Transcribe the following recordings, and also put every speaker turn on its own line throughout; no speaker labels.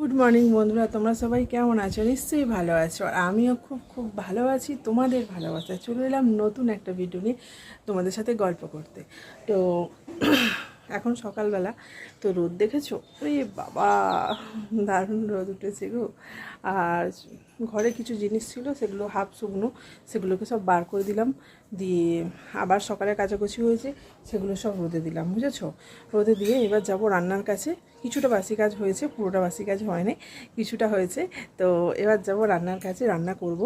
Good morning বন্ধুরা। তোমরা সবাই কেমন আছো? নিশ্চয়ই ভালো আছো। আর আমিও খুব খুব ভালো আছি। তোমাদের ভালোবাসা চলে এলাম নতুন একটা ভিডিও নিয়ে তোমাদের সাথে গল্প করতে। তো এখন সকালবেলা। তো রোদ দেখেছ? ওরে বাবা, দারুণ রোদ উঠেছে গো। আর ঘরে কিছু জিনিস ছিল, সেগুলো হাফ শুকনো, সেগুলোকে সব বার করে দিলাম। দিয়ে আবার সকালে কাচাকুচি হয়েছে, সেগুলো সব রোদে দিলাম, বুঝেছ? রোদে দিয়ে এবার যাব রান্নার কাছে। কিছুটা বাসি কাজ হয়েছে, পুরোটা বাসি কাজ হয়নি, কিছুটা হয়েছে। তো এবার যাব রান্নার কাছে, রান্না করব।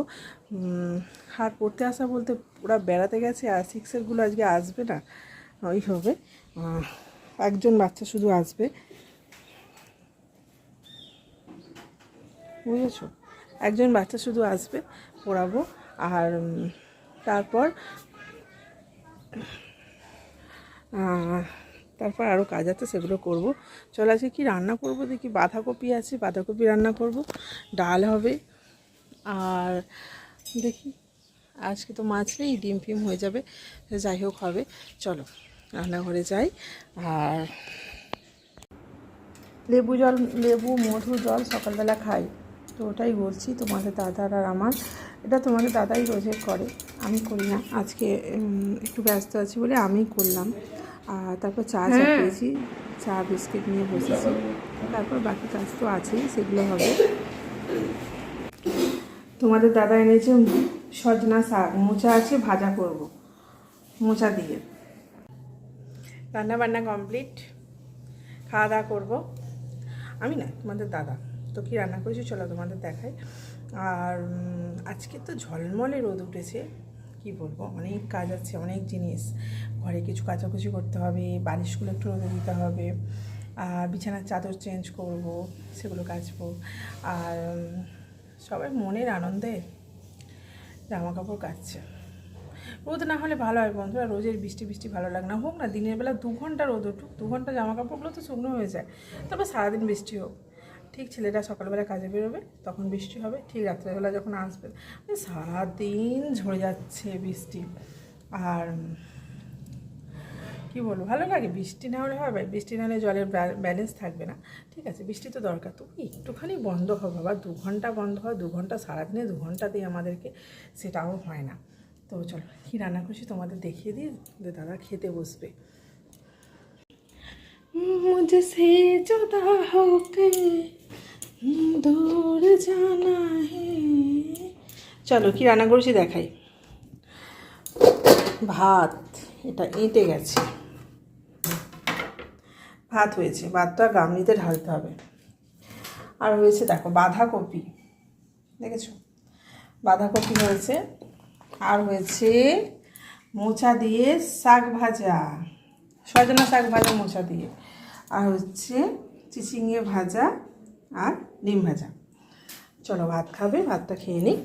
আর পড়তে আসা বলতে ওরা বেড়াতে গেছে, আর সিক্সেরগুলো আজকে আসবে না। ওই হবে। একজন বাচ্চা শুধু আসবে। বুঝেছ? একজন বাচ্চা শুধু আসবে পড়াবো, আর তারপর তারপর আরও কাজ আছে, সেগুলো করব। চল আজকে কি রান্না করব দেখি? বাঁধাকপি আছে, বাঁধাকপি রান্না করব। ডাল হবে, আর দেখি, আজকে তো মাছ নেই ডিম ফিম হয়ে যাবে, যাই হোক হবে, চলো। রান্নাঘরে যাই আর লেবু জল লেবু মধু জল সকালবেলা খাই। তো ওটাই বলছি তোমাদের দাদার আর আমার। এটা তোমাদের দাদাই রোজে করে আমি করি না। আজকে একটু ব্যস্ত আছি বলে আমি করলাম। আর তারপর চা চাপিয়েছি চা বিস্কিট নিয়ে বসেছি। তারপর বাকি কাজ তো আছেই সেগুলো হবে। তোমাদের দাদা এনেছে সজনা শাক মোচা আছে ভাজা করব মোচা দিয়ে। রান্না বান্না কমপ্লিট খাওয়া দাওয়া করব। আমি না, তোমাদের দাদা, তো কি রান্না করেছি চলো তোমাদের দেখাই। আর আজকে তো ঝলমলে রোদ উঠেছে, কি বলব? অনেক কাজ আছে, অনেক জিনিস। ঘরে কিছু কাচাকুচি করতে হবে, বালিশগুলো একটু রোদে দিতে হবে, আর বিছানার চাদর চেঞ্জ করব, সেগুলো কাচবো। আর সবাই মনের আনন্দে জামা কাপড় কাচছে। রোদ না হলে ভালো হয় বন্ধুরা, রোজের বৃষ্টি বৃষ্টি ভালো লাগে না। হোক না, দিনের বেলা দু ঘণ্টা রোদ উঠুক, দু ঘণ্টা জামা কাপড়গুলো তো শুকনো হয়ে যায়। তারপর সারাদিন বৃষ্টি হোক। ঠিক ছেলেটা সকালবেলা কাজে বেরোবে, তখন বৃষ্টি হবে, ঠিক রাত্রেবেলা যখন আসবে। মানে সারাদিন ঝরে যাচ্ছে বৃষ্টি। আর কি বলব, ভালো লাগে, বৃষ্টি না হলে হবে, বৃষ্টি না হলে জলের ব্যালেন্স থাকবে না। ঠিক আছে, বৃষ্টি তো দরকার তো একটুখানি বন্ধ হবে বাবা, দু ঘণ্টা বন্ধ হয়, দু ঘণ্টা সারাদিনে দু ঘন্টাতেই আমাদেরকে সেটাও হয় না। তো চলো কী রান্না করছি তোমাদের দেখিয়ে দিই দাদা খেতে বসবে। মুঝসে দূর জানা চলো কি রান্না করছি দেখাই। ভাত এটা এঁটে গেছে। ভাত হয়েছে ভাতটা গামলিতে ঢালতে হবে। আর হয়েছে দেখো বাঁধাকপি। দেখেছ? বাঁধাকপি হয়েছে আর হয়েছে মোচা দিয়ে শাক ভাজা। সজনা শাক ভাজা, মোচা দিয়ে। আর হচ্ছে চিচিঙে ভাজা আর ডিম ভাজা। চলো ভাত খাবে, ভাতটা খেয়ে নিক।